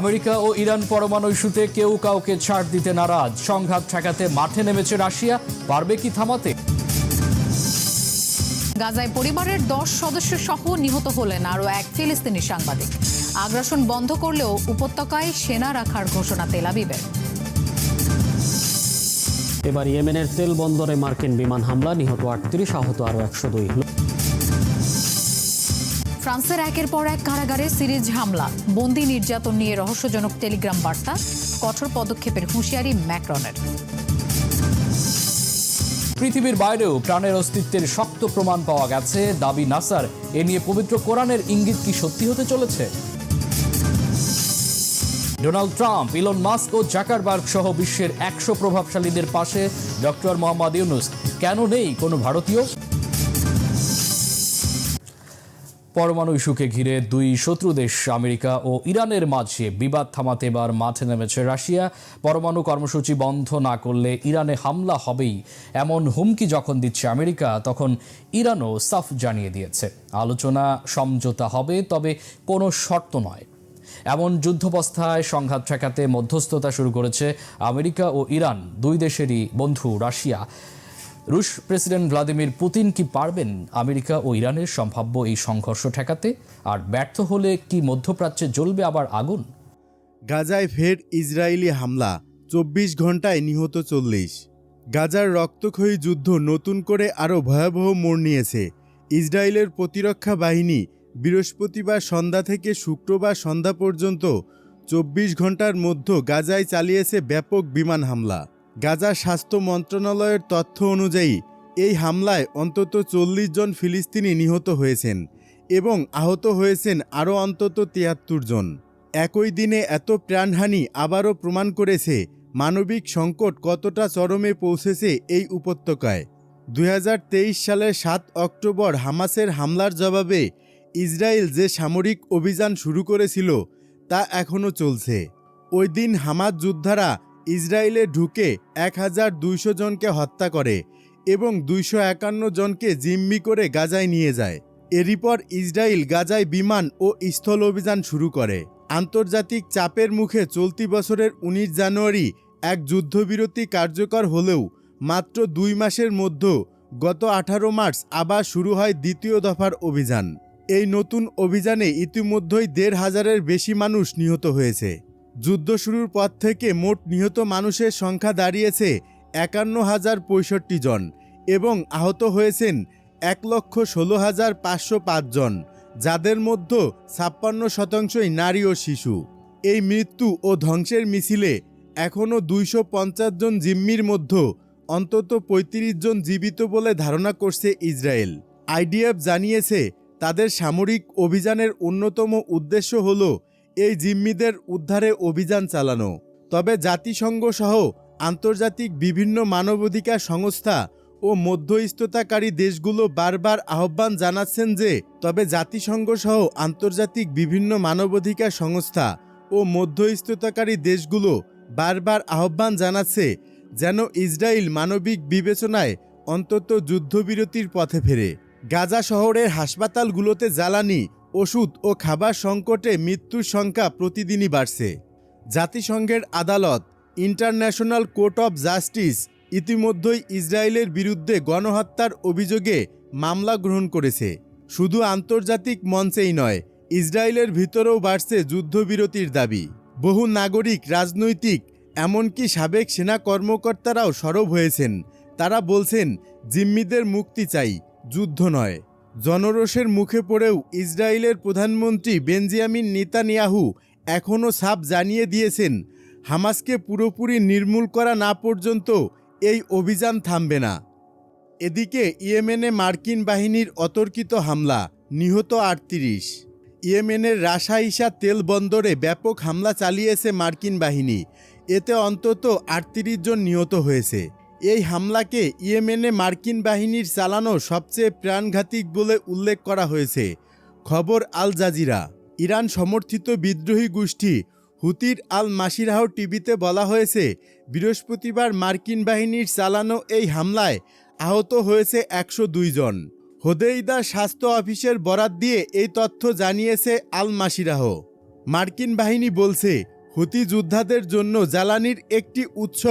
America ও Iran পরমাণু ইস্যুতে কেউ কাউকে ছাড় দিতে নারাজ। সংঘাত ঠেকাতে মাঠে নেমেছে রাশিয়া। পারবে কি থামাতে? গাজায় পরিবারের দশ সদস্য সহ নিহত হলেন আরও এক ফিলিস্তিনি সাংবাদিক। আগ্রাসন বন্ধ করলেও উপত্যকায় সেনা রাখার ঘোষণা তেলাবিবের এবার ইয়েমেনের তেল বন্দরে মার্কিন বিমান হামলা নিহত আটত্রিশ আহত আরও একশো দুই। ফ্রান্সের একের পর এক কারাগারে সিরিজ হামলা। বন্দি নির্যাতন নিয়ে রহস্যজনক টেলিগ্রাম বার্তা, কঠোর পদক্ষেপের হুঁশিয়ারি ম্যাক্রনের। পৃথিবীর বাইরেও প্রাণের অস্তিত্বের শক্ত প্রমাণ পাওয়া গেছে। দাবি নাসার, এ নিয়ে পবিত্র কোরআনের ইঙ্গিত কি সত্যি হতে চলেছে? ডোনাল্ড ট্রাম্প, ইলন মাস্ক ও জাকারবার্গ সহ বিশ্বের একশো প্রভাবশালীদের পাশে ডক্টর মোহাম্মদ ইউনুস। কেন নেই কোনো ভারতীয়? পরমাণু ইস্যুকে ঘিরে দুই শত্রু দেশ, আমেরিকা ও ইরানের মাঝে বিবাদ থামাতে এবার মাঠে নেমেছে রাশিয়া। পরমাণু কর্মসূচি বন্ধ না করলে ইরানে হামলা হবেই। এমন হুমকি যখন দিচ্ছে আমেরিকা, তখন ইরানও সাফ জানিয়ে দিয়েছে। আলোচনা সমঝোতা হবে, তবে কোনো শর্ত নয়। এমন যুদ্ধবস্থায় সংঘাত ঠেকাতে মধ্যস্থতা শুরু করেছে আমেরিকা ও ইরান, দুই দেশেরই বন্ধু রাশিয়া। রুশ প্রেসিডেন্ট ভ্লাদিমির পুতিন কি পারবেন আমেরিকা ও ইরানের সম্ভাব্য এই সংঘর্ষ ঠেকাতে? আর ব্যর্থ হলে কি মধ্যপ্রাচ্যে জ্বলবে আবার আগুন? গাজায় ফের ইসরায়েলি হামলা, চব্বিশ ঘন্টায় নিহত চল্লিশ। গাজার রক্তক্ষয়ী যুদ্ধ নতুন করে আরও ভয়াবহ মোড় নিয়েছে। ইসরায়েলের প্রতিরক্ষা বাহিনী বৃহস্পতিবার সন্ধ্যা থেকে শুক্রবার সন্ধ্যা পর্যন্ত চব্বিশ ঘণ্টার মধ্যে গাজায় চালিয়েছে ব্যাপক বিমান হামলা। গাজা স্বাস্থ্য মন্ত্রণালয়ের তথ্য অনুযায়ী, এই হামলায় অন্তত চল্লিশ জন ফিলিস্তিনি নিহত হয়েছেন এবং আহত হয়েছেন আরও অন্তত তিয়াত্তর জন। একই দিনে এত প্রাণহানি আবারও প্রমাণ করেছে মানবিক সংকট কতটা চরমে পৌঁছেছে এই উপত্যকায়। দু হাজার তেইশ সালের সাত অক্টোবর হামাসের হামলার জবাবে ইসরায়েল যে সামরিক অভিযান শুরু করেছিল, তা এখনও চলছে। ওই দিন হামাস যোদ্ধারা ইসরায়েলে ঢুকে এক হাজার দুইশো জনকে হত্যা করে এবং দুইশো একান্ন জনকে জিম্মি করে গাজায় নিয়ে যায়। এরই পর ইসরায়েল গাজায় বিমান ও স্থল অভিযান শুরু করে। আন্তর্জাতিক চাপের মুখে চলতি বছরের উনিশ জানুয়ারি এক যুদ্ধবিরতি কার্যকর হলেও মাত্র দুই মাসের মধ্যে গত আঠারো মার্চ আবার শুরু হয় দ্বিতীয় দফার অভিযান। এই নতুন অভিযানে ইতিমধ্যেই দেড় হাজারের বেশি মানুষ নিহত হয়েছে। যুদ্ধ শুরুর পর থেকে মোট নিহত মানুষের সংখ্যা দাঁড়িয়েছে একান্ন হাজার পঁয়ষট্টি জন এবং আহত হয়েছেন এক লক্ষ ষোলো হাজার পাঁচশো জন, যাদের মধ্যে ছাপ্পান্ন শতাংশই নারী ও শিশু। এই মৃত্যু ও ধ্বংসের মিছিলে এখনও দুইশো পঞ্চাশ জন জিম্মির মধ্যে অন্তত ৩৫ জন জীবিত বলে ধারণা করছে ইসরায়েল। আইডিএফ জানিয়েছে, তাদের সামরিক অভিযানের অন্যতম উদ্দেশ্য হল এই জিম্মিদের উদ্ধারে অভিযান চালানো। তবে জাতিসংঘ সহ আন্তর্জাতিক বিভিন্ন মানবাধিকার সংস্থা ও মধ্যস্থতাকারী দেশগুলো বারবার আহ্বান জানাচ্ছেন যে, তবে জাতিসংঘ সহ আন্তর্জাতিক বিভিন্ন মানবাধিকার সংস্থা ও মধ্যস্থতাকারী দেশগুলো বারবার আহ্বান জানাচ্ছে যেন ইসরায়েল মানবিক বিবেচনায় অন্তত যুদ্ধবিরতির পথে ফেরে। গাজা শহরের হাসপাতালগুলোতে জ্বালানি ওষুধ ও খাবার সংকটে মৃত্যুর সংখ্যা প্রতিদিনই বাড়ছে। জাতিসংঘের আদালত, ইন্টারন্যাশনাল কোর্ট অফ জাস্টিস ইতিমধ্যেই ইসরায়েলের বিরুদ্ধে গণহত্যার অভিযোগে মামলা গ্রহণ করেছে। শুধু আন্তর্জাতিক মঞ্চেই নয়, ইসরায়েলের ভিতরেও বাড়ছে যুদ্ধবিরতির দাবি। বহু নাগরিক, রাজনৈতিক, এমনকি সাবেক সেনা কর্মকর্তারাও সরব হয়েছেন। তারা বলছেন, জিম্মিদের মুক্তি চাই, যুদ্ধ নয়। জনরোষের মুখে পড়েও ইসরায়েলের প্রধানমন্ত্রী বেঞ্জিয়ামিন নেতানিয়াহু এখনও সাপ জানিয়ে দিয়েছেন, হামাসকে পুরোপুরি নির্মূল করা না পর্যন্ত এই অভিযান থামবে না। এদিকে ইয়েমেনে মার্কিন বাহিনীর অতর্কিত হামলা, নিহত আটত্রিশ। ইয়েমেনের রাসাইসা তেল বন্দরে ব্যাপক হামলা চালিয়েছে মার্কিন বাহিনী, এতে অন্তত আটত্রিশ জন নিহত হয়েছে। এই হামলাকে ইয়েমেনে মার্কিন বাহিনীর চালানো সবচেয়ে প্রাণঘাতিক বলে উল্লেখ করা হয়েছে। খবর আল জাজিরা। ইরান সমর্থিত বিদ্রোহী গোষ্ঠী হুতির আল মাসিরাহ টিভিতে বলা হয়েছে, বৃহস্পতিবার মার্কিন বাহিনীর চালানো এই হামলায় আহত হয়েছে একশো জন। হোদেইদা স্বাস্থ্য অফিসের বরাত দিয়ে এই তথ্য জানিয়েছে আল মাসিরাহ মার্কিন বাহিনী বলছে, হুতি যোদ্ধাদের জন্য জ্বালানির একটি উৎস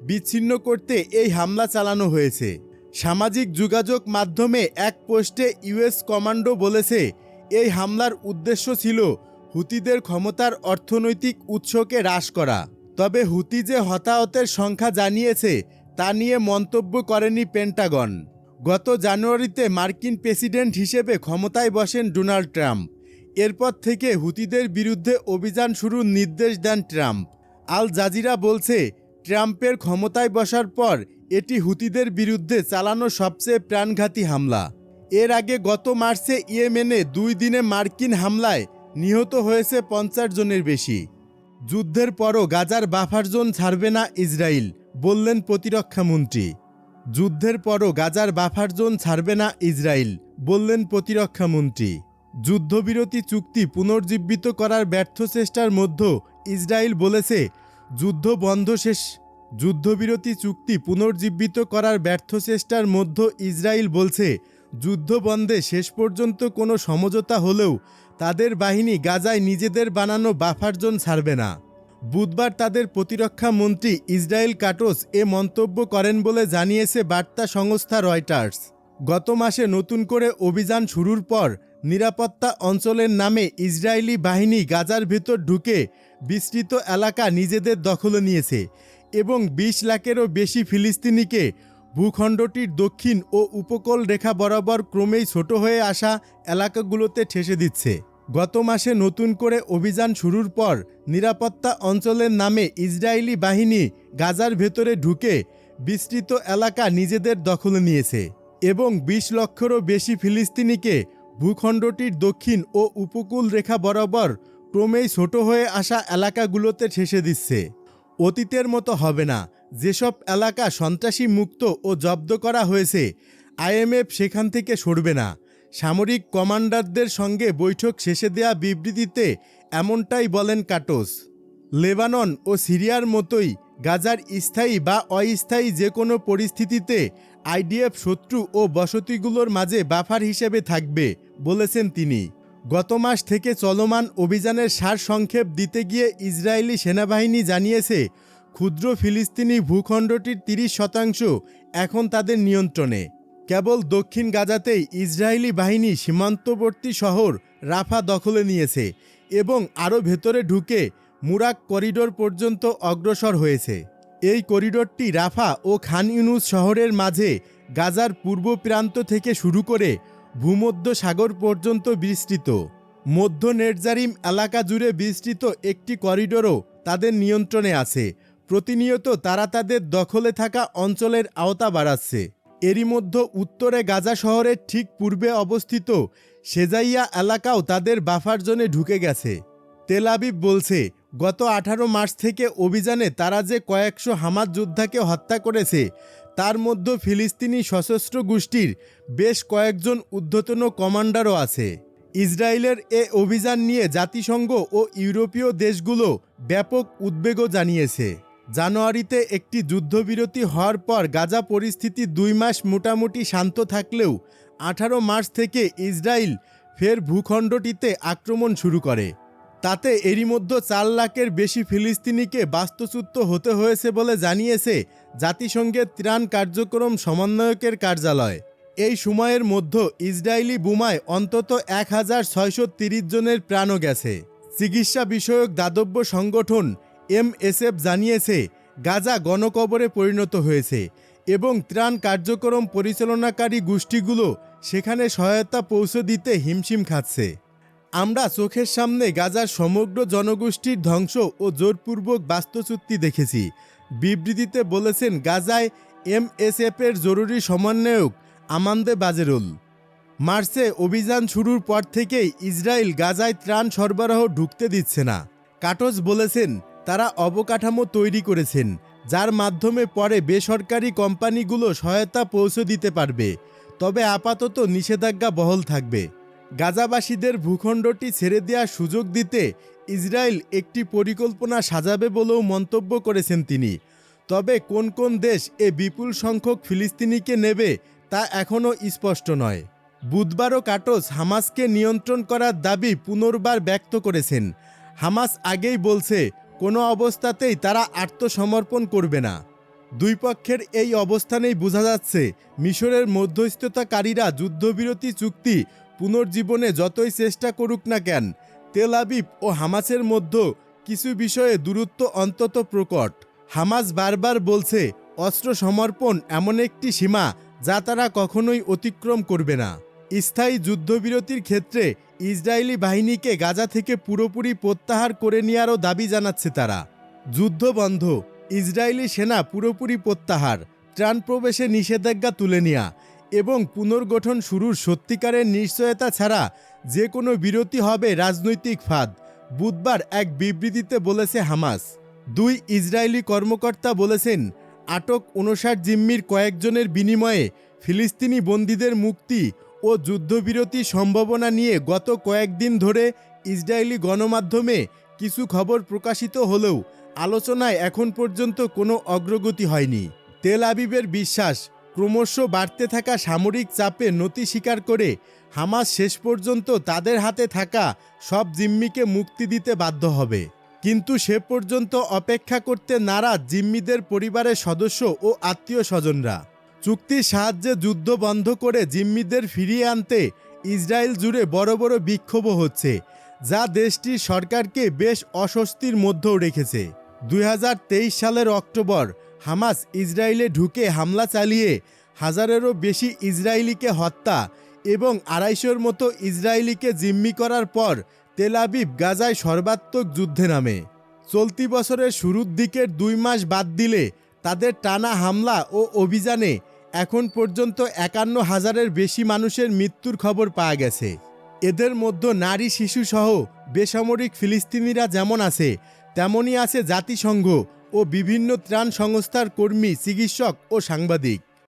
বিচ্ছিন্ন করতে এই হামলা চালানো হয়েছে। সামাজিক যোগাযোগ মাধ্যমে এক পোস্টে ইউএস কমান্ডো বলেছে, এই হামলার উদ্দেশ্য ছিল হুতিদের ক্ষমতার অর্থনৈতিক উৎসকে হ্রাস করা। তবে হুতি যে হতাহতের সংখ্যা জানিয়েছে, তা নিয়ে মন্তব্য করেনি পেন্টাগন। গত জানুয়ারিতে মার্কিন প্রেসিডেন্ট হিসেবে ক্ষমতায় বসেন ডোনাল্ড ট্রাম্প। এরপর থেকে হুতিদের বিরুদ্ধে অভিযান শুরুর নির্দেশ দেন ট্রাম্প। আল জাজিরা বলছে ট্রাম্পের ক্ষমতায় বসার পর এটি হুতিদের বিরুদ্ধে চালানো সবচেয়ে প্রাণঘাতী হামলা। এর আগে গত মার্চে ইয়েমেনে দুই দিনে মার্কিন হামলায় নিহত হয়েছে পঞ্চাশ জনের বেশি। যুদ্ধের পরও গাজার বাফার জোন ছাড়বে না ইসরায়েল, বললেন প্রতিরক্ষামন্ত্রী যুদ্ধের পরও গাজার বাফার জোন ছাড়বে না ইসরায়েল, বললেন প্রতিরক্ষামন্ত্রী যুদ্ধবিরতি চুক্তি পুনর্জীবিত করার ব্যর্থ চেষ্টার মধ্যে ইসরায়েল বলেছে, যুদ্ধ বন্ধ শেষ যুদ্ধবিরতি চুক্তি পুনর্জীবিত করার ব্যর্থ চেষ্টার মধ্যে ইসরায়েল বলছে যুদ্ধ বন্ধে শেষ পর্যন্ত কোনো সমঝোতা হলেও তাদের বাহিনী গাজায় নিজেদের বানানো বাফার জোন ছাড়বে না। বুধবার তাদের প্রতিরক্ষা মন্ত্রী ইসরায়েল কাটোস এ মন্তব্য করেন বলে জানিয়েছে বার্তা সংস্থা রয়টার্স। গত মাসে নতুন করে অভিযান শুরুর পর নিরাপত্তা অঞ্চলের নামে ইসরায়েলি বাহিনী গাজার ভেতর ঢুকে বিস্তৃত এলাকা নিজেদের দখলে নিয়েছে। এবং বিশ লাখেরও বেশি ফিলিস্তিনিকে ভূখণ্ডটির দক্ষিণ ও উপকূল রেখা বরাবর ক্রমেই ছোট হয়ে আসা এলাকাগুলোতে ঠেসে দিচ্ছে। গত মাসে নতুন করে অভিযান শুরুর পর নিরাপত্তা অঞ্চলের নামে ইসরায়েলি বাহিনী গাজার ভেতরে ঢুকে বিস্তৃত এলাকা নিজেদের দখলে নিয়েছে এবং বিশ লক্ষেরও বেশি ফিলিস্তিনিকে ভূখণ্ডটির দক্ষিণ ও উপকূল রেখা বরাবর ক্রমেই ছোট হয়ে আসা এলাকাগুলোতে ঠেসে দিচ্ছে। অতীতের মতো হবে না। যেসব এলাকা সন্ত্রাসী মুক্ত ও জব্দ করা হয়েছে, আইএমএফ সেখান থেকে সরবে না। সামরিক কমান্ডারদের সঙ্গে বৈঠক শেষে দেয়া বিবৃতিতে এমনটাই বলেন কাটোস। লেবানন ও সিরিয়ার মতোই গাজার স্থায়ী বা অস্থায়ী যে কোনো পরিস্থিতিতে আইডিএফ শত্রু ও বসতিগুলোর মাঝে বাফার হিসেবে থাকবে, বলেছেন তিনি। গত মাস থেকে চলমান অভিযানের সার সংক্ষেপ দিতে গিয়ে ইসরায়েলি সেনাবাহিনী জানিয়েছে, ক্ষুদ্র ফিলিস্তিনি ভূখণ্ডটির তিরিশ শতাংশ এখন তাদের নিয়ন্ত্রণে। কেবল দক্ষিণ গাজাতেই ইসরায়েলি বাহিনী সীমান্তবর্তী শহর রাফা দখলে নিয়েছে এবং আরও ভেতরে ঢুকে মুরাক করিডোর পর্যন্ত অগ্রসর হয়েছে। এই করিডোরটি রাফা ও খান ইউনুস শহরের মাঝে গাজার পূর্ব প্রান্ত থেকে শুরু করে ভূমধ্য সাগর পর্যন্ত বিস্তৃত। মধ্য নেটজারিম এলাকা জুড়ে বিস্তৃত একটি করিডোরও তাদের নিয়ন্ত্রণে আছে। প্রতিনিয়ত তারা তাদের দখলে থাকা অঞ্চলের আওতা বাড়াচ্ছে। এরই মধ্যে উত্তরে গাজা শহরের ঠিক পূর্বে অবস্থিত সেজাইয়া এলাকাও তাদের বাফার জোনে ঢুকে গেছে। তেল বলছে, গত আঠারো মার্চ থেকে অভিযানে তারা যে কয়েকশো হামাদ যোদ্ধাকে হত্যা করেছে তার মধ্যে ফিলিস্তিনি সশস্ত্র গোষ্ঠীর বেশ কয়েকজন ঊর্ধ্বতন কমান্ডারও আছে। ইসরায়েলের এ অভিযান নিয়ে জাতিসংঘ ও ইউরোপীয় দেশগুলো ব্যাপক উদ্বেগও জানিয়েছে। জানুয়ারিতে একটি যুদ্ধবিরতি হওয়ার পর গাজা পরিস্থিতি দুই মাস মোটামুটি শান্ত থাকলেও আঠারো মার্চ থেকে ইসরায়েল ফের ভূখণ্ডটিতে আক্রমণ শুরু করে। তাতে এরই মধ্যে চার লাখের বেশি ফিলিস্তিনিকে বাস্তুচ্যুত হতে হয়েছে বলে জানিয়েছে জাতিসংঘের ত্রাণ কার্যক্রম সমন্বয়কের কার্যালয়। এই সময়ের মধ্যে ইসরায়েলি বোমায় অন্তত এক হাজার ছয়শো তিরিশ জনের প্রাণও গেছে। চিকিৎসা বিষয়ক দাতব্য সংগঠন এমএসএফ জানিয়েছে, গাজা গণকবরে পরিণত হয়েছে এবং ত্রাণ কার্যক্রম পরিচালনাকারী গোষ্ঠীগুলো সেখানে সহায়তা পৌঁছে দিতে হিমশিম খাচ্ছে। আমরা চোখের সামনে গাজার সমগ্র জনগোষ্ঠীর ধ্বংস ও জোরপূর্বক বাস্তুচ্যুতি দেখেছি। বিবৃতিতে বলেছেন, গাজায় এমএসএফের জরুরি সমন্বয়ক আমান্দে বাজেরুল। মার্চে অভিযান শুরুর পর থেকেই ইসরায়েল গাজায় ত্রাণ সরবরাহ ঢুকতে দিচ্ছে না। কাটোস বলেছেন, তারা অবকাঠামো তৈরি করেছেন, যার মাধ্যমে পরে বেসরকারি কোম্পানিগুলো সহায়তা পৌঁছে দিতে পারবে। তবে আপাতত নিষেধাজ্ঞা বহল থাকবে। গাজাবাসীদের ভূখণ্ডটি ছেড়ে দেওয়ার সুযোগ দিতে ইসরায়েল একটি পরিকল্পনা সাজাবে বলেও মন্তব্য করেছেন তিনি। তবে কোন কোন দেশ এ বিপুল সংখ্যক ফিলিস্তিনিকে নেবে তা এখনও স্পষ্ট নয়। বুধবারও কাটোস হামাসকে নিয়ন্ত্রণ করার দাবি পুনর্বার ব্যক্ত করেছেন। হামাস আগেই বলছে, কোনো অবস্থাতেই তারা আত্মসমর্পণ করবে না। দুই পক্ষের এই অবস্থানেই বোঝা যাচ্ছে, মিশরের মধ্যস্থতাকারীরা যুদ্ধবিরতি চুক্তি পুনর্জীবনে যতই চেষ্টা করুক না কেন, তেল আবিব ও হামাসের মধ্যে কিছু বিষয়ে দূরত্ব অন্তত প্রকট। হামাস বারবার বলছে, অস্ত্র সমর্পণ এমন একটি সীমা যা তারা কখনোই অতিক্রম করবে না। স্থায়ী যুদ্ধবিরতির ক্ষেত্রে ইসরায়েলি বাহিনীকে গাজা থেকে পুরোপুরি প্রত্যাহার করে নেওয়ারও দাবি জানাচ্ছে তারা। যুদ্ধ বন্ধ, ইসরায়েলি সেনা পুরোপুরি প্রত্যাহার, ত্রাণ প্রবেশে নিষেধাজ্ঞা তুলে নেওয়া এবং পুনর্গঠন শুরুর সত্যিকারের নিশ্চয়তা ছাড়া যে কোনো বিরতি হবে রাজনৈতিক ফাঁদ, বুধবার এক বিবৃতিতে বলেছে হামাস। দুই ইসরায়েলি কর্মকর্তা বলেছেন, আটক উনষাট জিম্মির কয়েকজনের বিনিময়ে ফিলিস্তিনি বন্দীদের মুক্তি ও যুদ্ধবিরতি সম্ভাবনা নিয়ে গত কয়েকদিন ধরে ইসরায়েলি গণমাধ্যমে কিছু খবর প্রকাশিত হলেও আলোচনায় এখন পর্যন্ত কোনো অগ্রগতি হয়নি। তেল আবিবের বিশ্বাস ক্রমশ বাড়তে থাকা সামরিক চাপে নতি স্বীকার করে হামাস শেষ পর্যন্ত তাদের হাতে থাকা সব জিম্মিকে মুক্তি দিতে বাধ্য হবে। কিন্তু সে পর্যন্ত অপেক্ষা করতে নারাজ জিম্মিদের পরিবারের সদস্য ও আত্মীয় স্বজনরা চুক্তির সাহায্যে যুদ্ধ বন্ধ করে জিম্মিদের ফিরিয়ে আনতে ইসরায়েল জুড়ে বড় বড় বিক্ষোভ হচ্ছে, যা দেশটির সরকারকে বেশ অস্বস্তির মধ্যেও রেখেছে। দুই হাজার তেইশ সালের অক্টোবর হামাস ইসরায়েলে ঢুকে হামলা চালিয়ে হাজারেরও বেশি ইসরায়েলিকে হত্যা এবং আড়াইশোর মতো ইসরায়েলিকে জিম্মি করার পর তেল আবিব গাজায় সর্বাত্মক যুদ্ধে নামে। চলতি বছরের শুরুর দিকের দুই মাস বাদ দিলে তাদের টানা হামলা ও অভিযানে এখন পর্যন্ত একান্ন হাজারের বেশি মানুষের মৃত্যুর খবর পাওয়া গেছে। এদের মধ্যে নারী, শিশুসহ বেসামরিক ফিলিস্তিনিরা যেমন আছে, তেমনই আছে জাতিসংঘ ও বিভিন্ন ত্রাণ সংস্থার কর্মী চিকিৎসক ও সাংবাদিক।